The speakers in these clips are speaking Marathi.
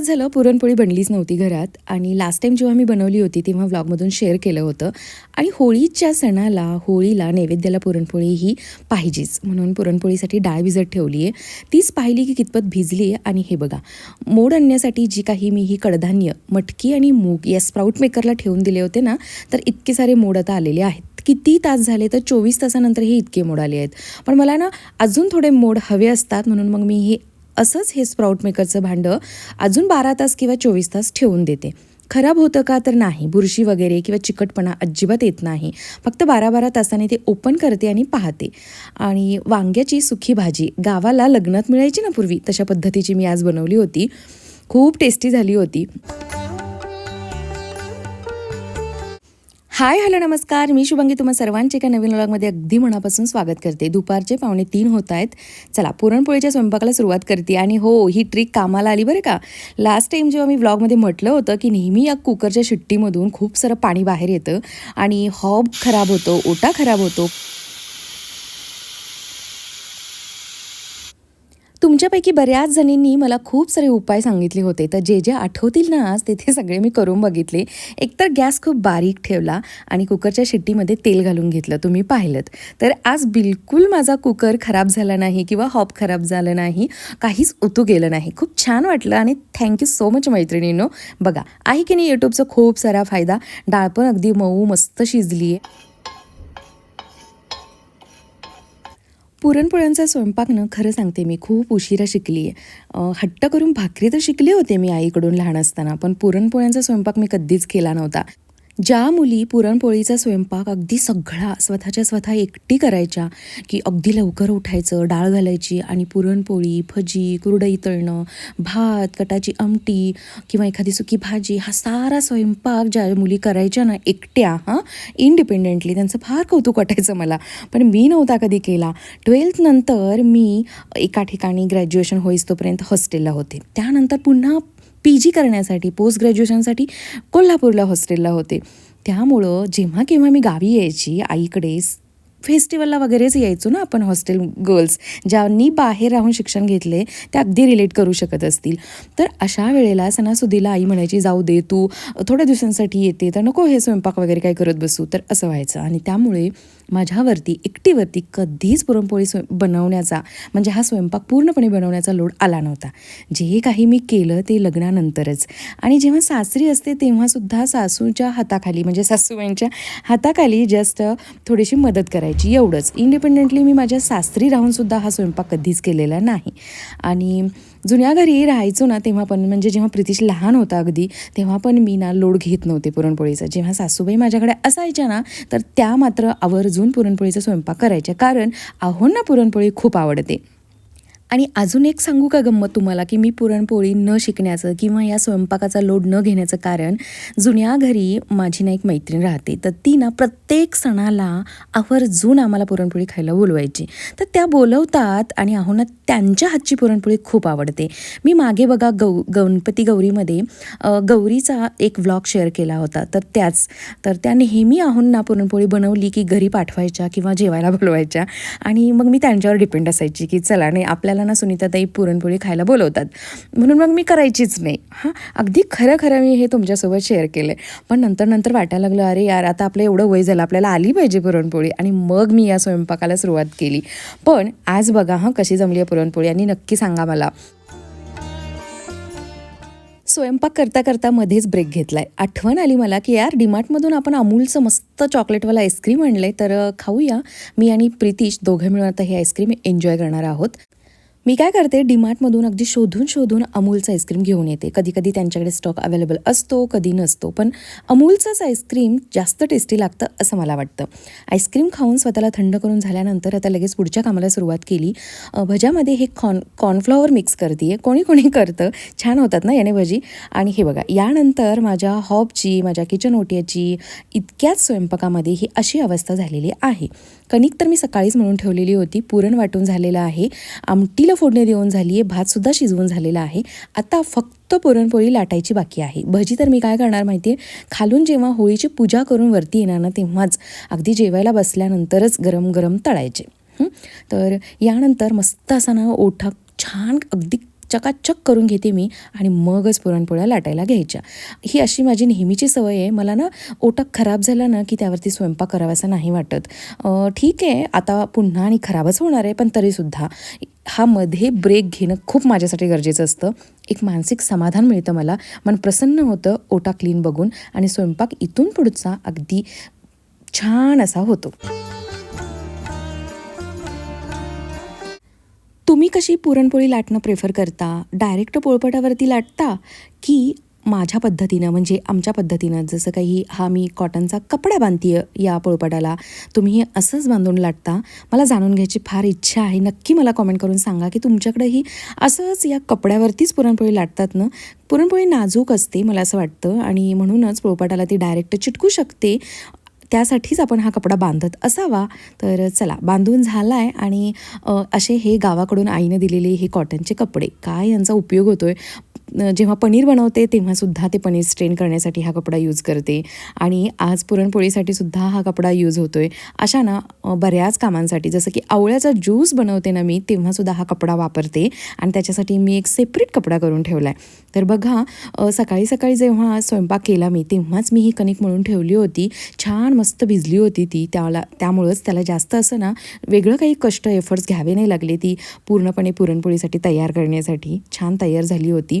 दिवस झालं पुरणपोळी बनलीच नव्हती घरात. आणि लास्ट टाईम जेव्हा मी बनवली होती तेव्हा व्लॉगमधून शेअर केलं होतं. आणि होळीच्या सणाला होळीला नैवेद्याला पुरणपोळी ही पाहिजेच. म्हणून पुरणपोळीसाठी डाळ भिजत ठेवली आहे तीच पाहिली की कितपत भिजली आहे आणि हे बघा मोड आणण्यासाठी जी काही मी ही कडधान्य मटकी आणि मूग या स्प्राऊट मेकरला ठेवून दिले होते ना तर इतके सारे मोड आता आलेले आहेत. किती तास झाले तर चोवीस तासानंतर हे इतके मोड आले आहेत. पण मला ना अजून थोडे मोड हवे असतात म्हणून मग मी हे असंच हे स्प्राऊट मेकरचं भांडं अजून बारा तास किंवा चोवीस तास ठेवून देते. खराब होतं का तर नाही बुरशी वगैरे किंवा चिकटपणा अजिबात येत नाही. फक्त बारा बारा तासाने ते ओपन करते आणि पाहते. आणि वांग्याची सुखी भाजी गावाला लग्नात मिळायची ना पूर्वी तशा पद्धतीची मी आज बनवली होती. खूप टेस्टी झाली होती. हाय हॅलो नमस्कार. मी शुभांगी तुम्हा सर्वांचे एका नवीन व्लॉगमध्ये अगदी मनापासून स्वागत करते. दुपारचे पावणे तीन होत आहेत. चला पुरणपोळीच्या स्वयंपाकाला सुरुवात करते. आणि हो ही ट्रिक कामाला आली बरं का? लास्ट टाईम जेव्हा मी व्लॉगमध्ये म्हटलं होतं की नेहमी या कुकरच्या शिट्टीमधून खूप सारं पाणी बाहेर येतं आणि हॉब खराब होतो ओटा खराब होतो तुमच्यापैकी बऱ्याच जणींनी मला खूप सारे उपाय सांगितले होते. तर जे जे आठवतील ना आज तेथे सगळे मी करून बघितले. एकतर गॅस खूप बारीक ठेवला आणि कुकरच्या शिट्टीमध्ये तेल घालून घेतलं तुम्ही पाहिलं तर आज बिलकुल माझा कुकर खराब झाला नाही किंवा हॉप खराब झालं नाही काहीच उतू गेलं नाही. खूप छान वाटलं आणि थँक्यू सो मच मैत्रिणींनो. बघा आहे की नाही यूट्यूबचा खूप सारा फायदा. डाळ पण अगदी मऊ मस्त शिजली आहे पुरणपोळ्यांचा स्वयंपाक ना खरं सांगते मी खूप उशिरा शिकली आहे हट्ट करून भाकरी तर शिकले होते मी आईकडून लहान असताना पण पुरणपोळ्यांचा स्वयंपाक मी कधीच केला नव्हता. ज्या मुली पुरणपोळीचा स्वयंपाक अगदी सगळा स्वतःच्या स्वतः एकटी करायच्या की अगदी लवकर उठायचं डाळ घालायची आणि पुरणपोळी भजी कुरडई तळणं भात कटाची आमटी किंवा एखादी सुकी भाजी हा सारा स्वयंपाक ज्या मुली करायच्या ना एकट्या हां इंडिपेंडेंटली त्यांचं फार कौतुक वाटायचं मला. पण मी नव्हता कधी केला. ट्वेल्थनंतर मी एका ठिकाणी ग्रॅज्युएशन होईस्तोपर्यंत हॉस्टेलला होते. त्यानंतर पुन्हा पी जी करण्यासाठी पोस्ट ग्रॅज्युएशनसाठी कोल्हापूरला हॉस्टेलला होते. त्यामुळं जेव्हा केव्हा मी गावी यायची आईकडे फेस्टिवलला वगैरेच यायचो ना आपण हॉस्टेल गर्ल्स ज्यांनी बाहेर राहून शिक्षण घेतले ते अगदी रिलेट करू शकत असतील. तर अशा वेळेला सणासुदीला आई म्हणायची जाऊ दे तू थोड्या दिवसांसाठी येते तर नको हे स्वयंपाक वगैरे काय करत बसू. तर असं व्हायचं. आणि त्यामुळे माझ्यावरती एकटीवरती कधीच पुरणपोळी स्वयं बनवण्याचा म्हणजे हा स्वयंपाक पूर्णपणे बनवण्याचा लोड आला नव्हता. जे काही मी केलं ते लग्नानंतरच. आणि जेव्हा सासरी असते तेव्हासुद्धा सासूच्या हाताखाली म्हणजे सासूबाईंच्या हाताखाली जस्ट थोडीशी मदत करायची एवढंच. इंडिपेंडेंटली मी माझ्या सासरी राहूनसुद्धा हा स्वयंपाक कधीच केलेला नाही. आणि जुन्या घरी राहायचो ना तेव्हा पण म्हणजे जेव्हा प्रितीश लहान होता अगदी तेव्हा पण मी ना लोड घेत नव्हते पुरणपोळीचा. जेव्हा सासूबाई माझ्याकडे असायच्या ना तर त्या मात्र आवर्जून पुरणपोळीचा स्वयंपाक करायच्या. कारण आहोंना पुरणपोळी खूप आवडते. आणि अजून एक सांगू का गंमत तुम्हाला की मी पुरणपोळी न शिकण्याचं किंवा या स्वयंपाकाचा लोड न घेण्याचं कारण जुन्या घरी माझी ना एक मैत्रीण राहते. तर ती ना प्रत्येक सणाला आवर्जून आम्हाला पुरणपोळी खायला बोलवायची. तर त्या बोलवतात आणि आहोंना त्यांच्या हातची पुरणपोळी खूप आवडते. मी मागे बघा गौ गणपती गौरीमध्ये गौरीचा एक व्लॉग शेअर केला होता. तर त्याच तर त्या नेहमी आहोंना पुरणपोळी बनवली की घरी पाठवायच्या किंवा जेवायला बोलवायच्या. आणि मग मी त्यांच्यावर डिपेंड असायची की चला नाही आपल्याला ना सुनीताताई पुरणपोळी खायला बोलवतात. म्हणून मग मी करायचीच नाही. हां अगदी खरं खरं मी हे तुमच्यासोबत शेअर केलं आहे पण नंतर नंतर वाटायला लागलं अरे यार आता आपलं एवढं वय झालं आपल्याला आली पाहिजे पुरणपोळी. आणि मग मी या स्वयंपाकाला सुरुवात केली. पण आज बघा हां कशी जमली आहे पुरणपोळी आणि नक्की सांगा मला. स्वयंपाक करता करता मध्येच ब्रेक घेतलाय. आठवण आली मला की यार डीमार्टमधून आपण अमूलचं मस्त चॉकलेटवाला आईस्क्रीम आणलं तर खाऊया. मी आणि प्रितीश दोघं मिळून आता हे आईस्क्रीम एन्जॉय करणार आहोत. मी काय करते डीमार्टमधून अगदी शोधून शोधून अमूलचं आईस्क्रीम घेऊन येते. कधी कधी त्यांच्याकडे स्टॉक अवेलेबल असतो कधी नसतो. पण अमूलचंच आईस्क्रीम जास्त टेस्टी लागतं असं मला वाटतं. आईस्क्रीम खाऊन स्वतःला थंड करून झाल्यानंतर आता लगेच पुढच्या कामाला सुरुवात केली. भज्यामध्ये हे कॉर्न कॉर्नफ्लॉवर मिक्स करते आहे कोणी कोणी करतं. छान होतात ना याने भजी? आणि हे बघा यानंतर माझ्या हॉबची माझ्या किचन ओट्याची इतक्याच स्वयंपाकामध्ये ही अशी अवस्था झालेली आहे. कणिक तर मी सकाळीच म्हणून ठेवलेली होती. पुरण वाटून झालेलं आहे. आमटीला फोडणी देऊन झाली आहे भातसुद्धा शिजवून झालेला आहे. आता फक्त पुरणपोळी लाटायची बाकी आहे. भजी तर मी काय करणार माहिती आहे खालून जेव्हा होळीची पूजा करून वरती येणार ना तेव्हाच अगदी जेवायला बसल्यानंतरच गरम गरम तळायचे तर यानंतर मस्त असा ना ओठा छान अगदी चकाचक करून घेते मी आणि मगच पुरणपोळ्या लाटायला घ्यायच्या. ही अशी माझी नेहमीची सवय आहे. मला ना ओटक खराब झालं ना की त्यावरती स्वयंपाक करावासा नाही वाटत. ठीक आहे आता पुन्हा आणि खराबच होणार आहे पण तरीसुद्धा हा मध्ये ब्रेक घेणं खूप माझ्यासाठी गरजेचं असतं. एक मानसिक समाधान मिळतं मला. मन प्रसन्न होतं ओटा क्लीन बघून आणि स्वयंपाक इथून पुढचा अगदी छान असा होतो. तुम्ही कशी पुरणपोळी लाटणं प्रेफर करता? डायरेक्ट पोळपटावरती लाटता की माझ्या पद्धतीनं म्हणजे आमच्या पद्धतीनं? जसं काही हा मी कॉटनचा कपडा बांधतीय या पोळपटाला. तुम्ही असंच बांधून लाटता. मला जाणून घ्यायची फार इच्छा आहे. नक्की मला कॉमेंट करून सांगा की तुमच्याकडेही असंच या कपड्यावरतीच पुरणपोळी लाटतात ना? पुरणपोळी नाजूक असते मला असं वाटतं. आणि म्हणूनच पोळपाटाला ती डायरेक्ट चिटकू शकते. त्यासाठीच आपण हा कपडा बांधत असावा. तर चला बांधून झाला आहे आणि असे हे गावाकडून आईने दिलेले हे कॉटनचे कपडे. काय यांचा उपयोग होतो आहे जेव्हा पनीर बनवते तेव्हासुद्धा ते पनीर स्ट्रेन करण्यासाठी हा कपडा यूज करते. आणि आज पुरणपोळीसाठी सुद्धा हा कपडा यूज होतो आहे अशा ना बऱ्याच कामांसाठी जसं की आवळ्याचा ज्यूस बनवते ना मी तेव्हासुद्धा हा कपडा वापरते. आणि त्याच्यासाठी मी एक सेपरेट कपडा करून ठेवला आहे तर बघा सकाळी सकाळी जेव्हा स्वयंपाक केला मी तेव्हाच मी ही कणिक म्हणून ठेवली होती. छान मस्त भिजली होती ती. त्याला त्यामुळंच त्याला जास्त असं ना वेगळं काही कष्ट एफर्ट्स घ्यावे नाही लागले ती. पूर्णपणे पुरणपोळीसाठी तयार करण्यासाठी छान तयार झाली होती.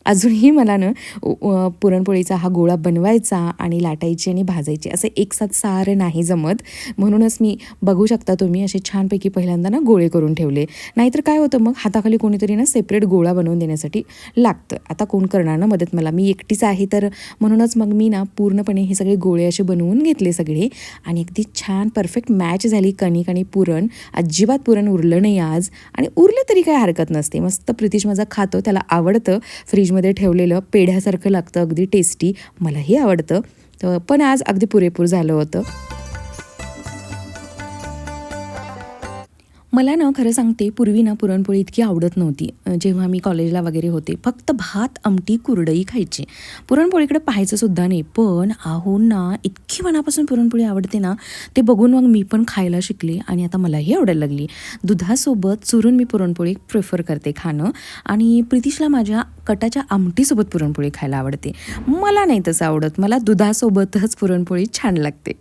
अजूनही मला ना पुरणपोळीचा हा गोळा बनवायचा आणि लाटायची आणि भाजायची असं एकसाथ सारं नाही जमत. म्हणूनच मी बघू शकता तुम्ही असे छानपैकी पहिल्यांदा ना गोळे करून ठेवले. नाहीतर काय होतं मग हाताखाली कोणीतरी ना सेपरेट गोळा बनवून देण्यासाठी लागतं. आता कोण करणार ना मदत मला? मी एकटीच आहे तर म्हणूनच मग मी ना पूर्णपणे हे सगळे गोळे असे बनवून घेतले सगळे. आणि अगदी छान परफेक्ट मॅच झाली कणिक आणि पुरण. अजिबात पुरण उरलं नाही आज. आणि उरलं तरी काय हरकत नसते. मस्त प्रितिश माझा खातो त्याला आवडतं. फ्रीज फ्रीजमध्ये ठेवलेलं पेढ्यासारखं लागतं अगदी टेस्टी मलाही आवडतं. तर पण आज अगदी पुरेपूर झालं होतं. मला ना खरं सांगते पूर्वी ना पुरणपोळी इतकी आवडत नव्हती. जेव्हा मी कॉलेजला वगैरे होते फक्त भात आमटी कुरडई खायची. पुरणपोळीकडे पाहायचं सुद्धा नाही पण आहो ना इतकी मनापासून पुरणपोळी आवडते ना ते बघून मग मी पण खायला शिकले आणि आता मलाही आवडायला लागली. दुधासोबत चुरून मी पुरणपोळी प्रेफर करते खाणं आणि प्रितिशला माझ्या कटाच्या आमटीसोबत पुरणपोळी खायला आवडते. मला नाही तसं आवडत मला दुधासोबतच पुरणपोळी छान लागते.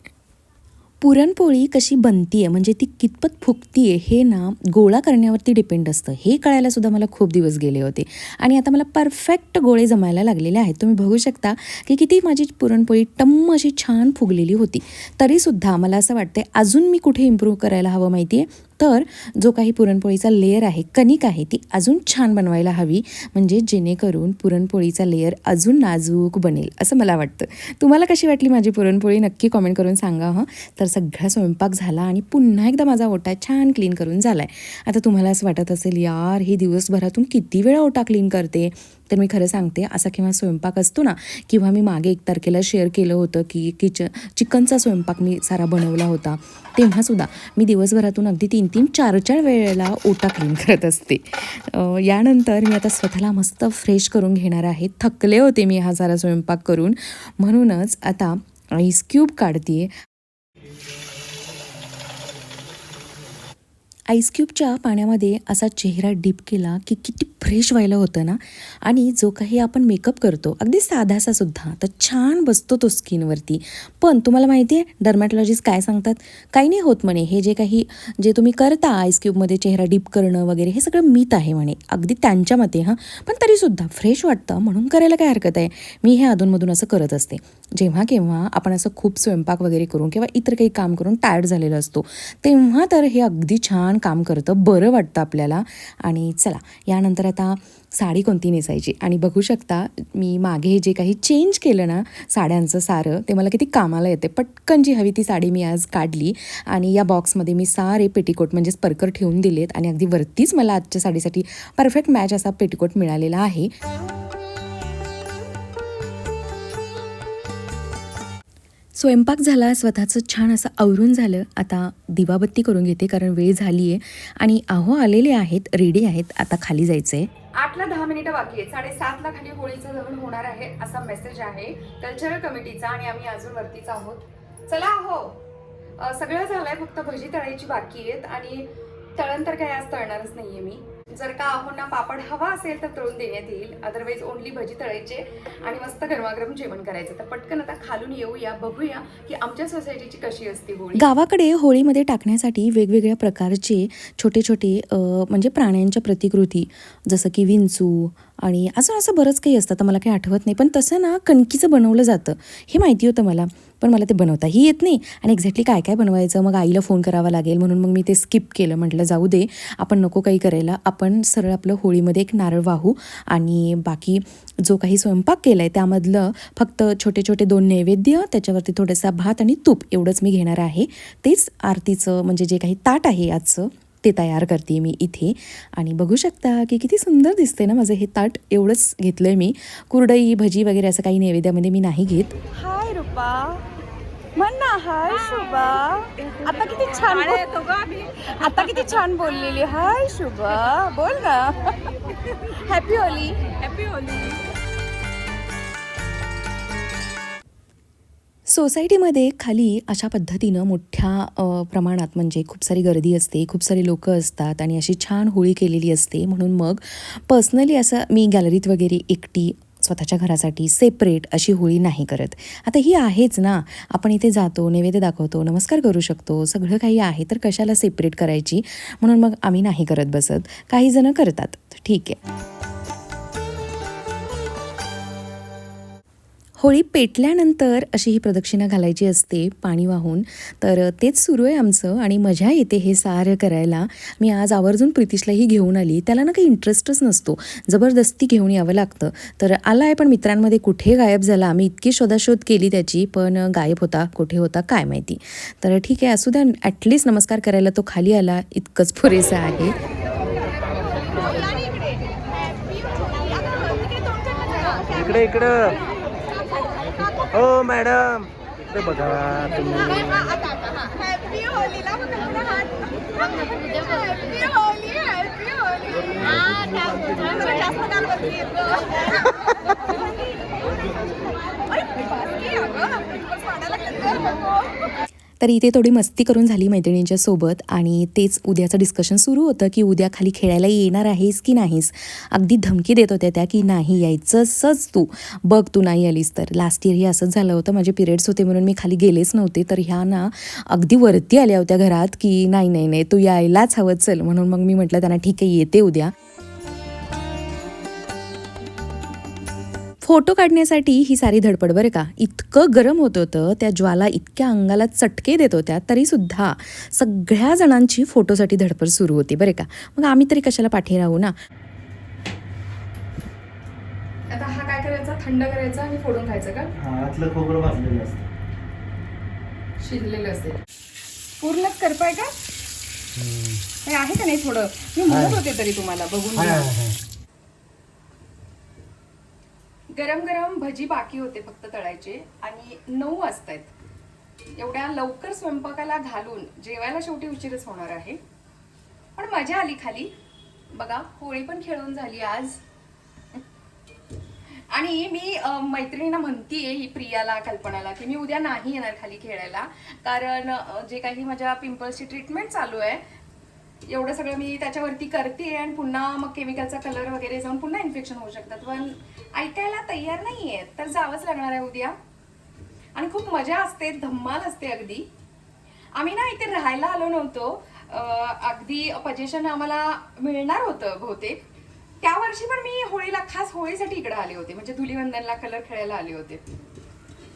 पुरणपोळी कशी बनतीये म्हणजे ती कितपत फुगतीये हे ना गोळा करण्यावरती डिपेंड असतं. हे कळायला सुद्धा मला खूप दिवस गेले होते. आणि आता मला परफेक्ट गोळे जमायला लागलेले आहेत. तुम्ही बघू शकता की किती माझी पुरणपोळी टम्म अशी छान फुगलेली होती. तरीसुद्धा मला असं वाटते अजून मी कुठे इम्प्रूव्ह करायला हवं माहिती आहे तर जो काही पुरणपोळीचा लेअर आहे कणिक आहे ती अजून छान बनवायला हवी. म्हणजे जेणेकरून पुरणपोळीचा लेअर अजून नाजूक बनेल असं मला वाटतं. तुम्हाला कशी वाटली माझी पुरणपोळी? नक्की कॉमेंट करून सांगा हं. तर सगळा स्वयंपाक झाला आणि पुन्हा एकदा माझा ओटा छान क्लीन करून झाला आहे आता तुम्हाला असं वाटत असेल यार हे दिवसभरातून किती वेळा ओटा क्लीन करते? तर मी खरं सांगते असा किंवा स्वयंपाक असतो ना किंवा मी मागे एक तारखेला शेअर केलं होतं की किचन चिकनचा स्वयंपाक मी सारा बनवला होता तेव्हासुद्धा मी दिवसभरातून अगदी तीन तीन चार चार वेळेला ओटा क्लीन करत असते. यानंतर मी आता स्वतःला मस्त फ्रेश करून घेणार आहे. थकले होते मी हा सारा स्वयंपाक करून. म्हणूनच आता आईस क्यूब काढते आईस क्यूबच्या पाण्यामध्ये असा चेहरा डीप केला की किती फ्रेश व्हायला होतं ना. आणि जो काही आपण मेकअप करतो अगदी साधासा सुद्धा तर छान बसतो तो स्किनवरती पण तुम्हाला माहिती आहे डर्मॅटॉलॉजिस्ट काय सांगतात? काही नाही होत म्हणे हे जे काही जे तुम्ही करता आईस क्यूबमध्ये चेहरा डीप करणं वगैरे हे सगळं मीत आहे म्हणे. अगदी त्यांच्या मते हां. पण तरीसुद्धा फ्रेश वाटतं म्हणून करायला काय हरकत आहे? मी हे अधूनमधून असं करत असते. जेव्हा केव्हा आपण असं खूप स्वयंपाक वगैरे करून किंवा इतर काही काम करून टायर्ड झालेलं असतो तेव्हा तर हे अगदी छान काम करतं बरं वाटतं आपल्याला. आणि चला यानंतर आता साडी कोणती नेसायची? आणि बघू शकता मी मागे जे काही चेंज केलं ना साड्यांचं सारं ते मला किती कामाला येते. पटकन जी हवी ती साडी मी आज काढली आणि या बॉक्समध्ये मी सारे पेटीकोट म्हणजेच परकर ठेवून दिलेत आणि अगदी वरतीच मला आजच्या साडीसाठी परफेक्ट मॅच असा पेटीकोट मिळालेला आहे. स्वयंपाक झाला स्वतःचं छान असं आवरून झालं. आता दिवाबत्ती करून घेते कारण वेळ झाली आहे आणि आहो आलेले आहेत रेडी आहेत. आता खाली जायचं आहे आठला दहा मिनिटं बाकी आहेत. साडेसातला खाली होळीचं दहन होणार आहे असा मेसेज आहे कल्चरल कमिटीचा आणि आम्ही अजून वरतीच आहोत. चला हो सगळं झालंय फक्त भजी तळायची बाकी आहेत आणि तळण तर काय आज तळणारच नाहीये मी. जर का आहोंना पापड हवा असेल तर तळून देण्यात येईल. अदरवाईज ओनली भजी तळायचे आणि मस्त गरमागरम जेवण करायचं. तर पटकन आता खालून येऊया बघूया की आमच्या सोसायटीची कशी असते होळी. गावाकडे होळीमध्ये टाकण्यासाठी वेगवेगळ्या प्रकारचे छोटे छोटे म्हणजे प्राण्यांच्या प्रतिकृती जसं की विंचू आणि असं असं बरंच काही असतं. तर मला काही आठवत नाही पण तसं ना कणकीचं बनवलं जातं. हे माहिती होतं मला. पण मला ते बनवताही येत नाही. आणि एक्झॅक्टली काय काय बनवायचं? मग आईला फोन करावा लागेल. म्हणून मग मी ते स्किप केलं. म्हटलं जाऊ दे. आपण नको काही करायला. आपण सरळ आपलं होळीमध्ये एक नारळ वाहू. आणि बाकी जो काही स्वयंपाक केला आहे त्यामधलं फक्त छोटे छोटे दोन नैवेद्य त्याच्यावरती थोडासा भात आणि तूप एवढंच मी घेणार आहे. तेच आरतीचं म्हणजे जे काही ताट आहे आजचं ते तयार करते मी इथे. आणि बघू शकता की किती सुंदर दिसते ना माझं हे ताट. एवढंच घेतलं आहे मी. कुरडई भजी वगैरे असं काही नैवेद्यामध्ये मी नाही घेत. हाय रुपा. म्हण ना हाय शुभा. आता किती छान आता किती छान बोललेली. हाय शुभा. बोल ना. हॅपी होली हॅपी होली सोसायटीमध्ये खाली अशा पद्धतीनं मोठ्या अ, प्रमाणात म्हणजे खूप सारी गर्दी असते खूप सारी लोकं असतात आणि अशी छान होळी केलेली असते. म्हणून मग पर्सनली असं मी गॅलरीत वगैरे एकटी स्वतःच्या घरासाठी सेपरेट अशी होळी नाही करत. आता ही आहेच ना. आपण इथे जातो नैवेद्य दाखवतो नमस्कार करू शकतो सगळं काही आहे तर कशाला सेपरेट करायची? म्हणून मग आम्ही नाही करत बसत. काही जण करतात. ठीक आहे. होळी पेटल्यानंतर अशी ही प्रदक्षिणा घालायची असते पाणी वाहून. तर तेच सुरू आहे आमचं आणि मजा येते हे सारं करायला. मी आज आवर्जून प्रितिशलाही घेऊन आली. त्याला ना काही इंटरेस्टच नसतो. जबरदस्ती घेऊन यावं लागतं. तर आला आहे पण मित्रांमध्ये कुठे गायब झाला? आम्ही इतकी शोधाशोध केली त्याची पण गायब होता कुठे होता काय माहिती? तर ठीक आहे असू द्या. ॲटलिस्ट नमस्कार करायला तो खाली आला. इतकंच पुरेसं आहे. इकडे इकडं. हो मॅडम. इकडे बघा तुम्ही. तर इथे थोडी मस्ती करून झाली मैत्रिणींच्या सोबत आणि तेच उद्याचं डिस्कशन सुरू होतं की उद्या खाली खेळायला येणार आहेस की नाहीस. अगदी धमकी देत होत्या त्या की नाही यायचंसच तू. बघ तू नाही आलीस तर. लास्ट इयर हे असंच झालं होतं. माझे पिरियड्स होते म्हणून मी खाली गेलेच नव्हते. तर ह्या ना अगदी वरती आल्या होत्या घरात की नाही नाही नाही तू यायलाच हवं. चल. म्हणून मग मी म्हटलं त्यांना ठीक आहे येते उद्या. फोटो काढण्यासाठी ही सारी धडपड बरं का? इतकं गरम होत होतं त्या ज्वाला इतक्या अंगाला चटके देत होत्या तरीसुद्धा सगळ्या जणांची फोटोसाठी धडपड सुरू होती बरं का? मग आम्ही तरी कशाला पाठी राहू ना? आता हा काय करायचा? थंड करायचा आणि फोडून खायचं का? हा आतलं खोबरं भाजलेलं असतं. शिजलेलं असेल. पूर्णच करपाय का? हे आहे का नाही थोडं? मी म्हणत होते तरी तुम्हाला बघून. गरम गरम भजी बाकी होते फक्त तळायचे आणि नऊ वाजतायत. एवढ्या लवकर स्वयंपाकाला घालून जेवायला शेवटी उशीरच होणार आहे. पण मजा आली खाली बघा होळी पण खेळून झाली आज. आणि मी मैत्रिणींना म्हणतीये ही प्रियाला कल्पनाला की मी उद्या नाही येणार खाली खेळायला. कारण जे काही माझ्या पिंपल्सची ट्रीटमेंट चालू आहे एवढं सगळं मी त्याच्यावरती करते आणि पुन्हा मग केमिकलचा कलर वगैरे जाऊन पुन्हा इन्फेक्शन होऊ शकतात. पण ऐकायला तयार नाही आहे तर जावंच लागणार आहे उद्या. आणि खूप मजा असते धम्माल असते अगदी. आम्ही ना इथे राहायला आलो नव्हतो. अगदी पजेशन आम्हाला मिळणार होतं बहुतेक. त्या वर्षी पण मी होळीला खास होळीसाठी इकडे आले होते. म्हणजे धुलीवंदनला कलर खेळायला आले होते.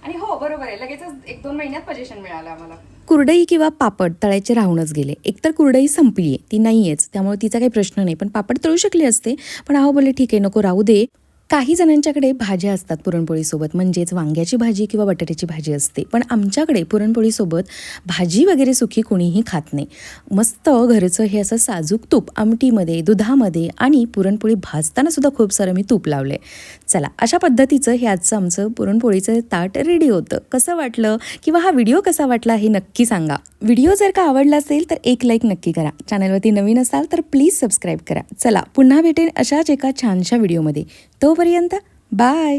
आणि हो बरोबर आहे. लगेचच एक दोन महिन्यात पजेशन मिळालं आम्हाला. कुरडई किंवा पापड तळायचे राहूनच गेले. एकतर कुरडई संपली आहे ती नाही आहेच त्यामुळे तिचा काही प्रश्न नाही. पण पापड तळू शकले असते. पण अहो बोलले ठीक आहे नको राहू दे. काही जणांच्याकडे भाज्या असतात पुरणपोळीसोबत. म्हणजेच वांग्याची भाजी किंवा बटाट्याची भाजी असते. पण आमच्याकडे पुरणपोळीसोबत भाजी वगैरे सुखी कोणीही खात नाही. मस्त घरचं हे असं साजूक तूप आमटीमध्ये दुधामध्ये आणि पुरणपोळी भाजताना सुद्धा खूप सारं मी तूप लावलं आहे चला अशा पद्धतीचं हे आजचं आमचं पुरणपोळीचं ताट रेडी होतं. कसं वाटलं? किंवा हा व्हिडिओ कसा वाटला हे नक्की सांगा. व्हिडिओ जर का आवडला असेल तर एक लाईक नक्की करा. चॅनलवरती नवीन असाल तर प्लीज सबस्क्राईब करा. चला पुन्हा भेटेन अशाच एका छानशा व्हिडिओमध्ये तोपर्यंत बाय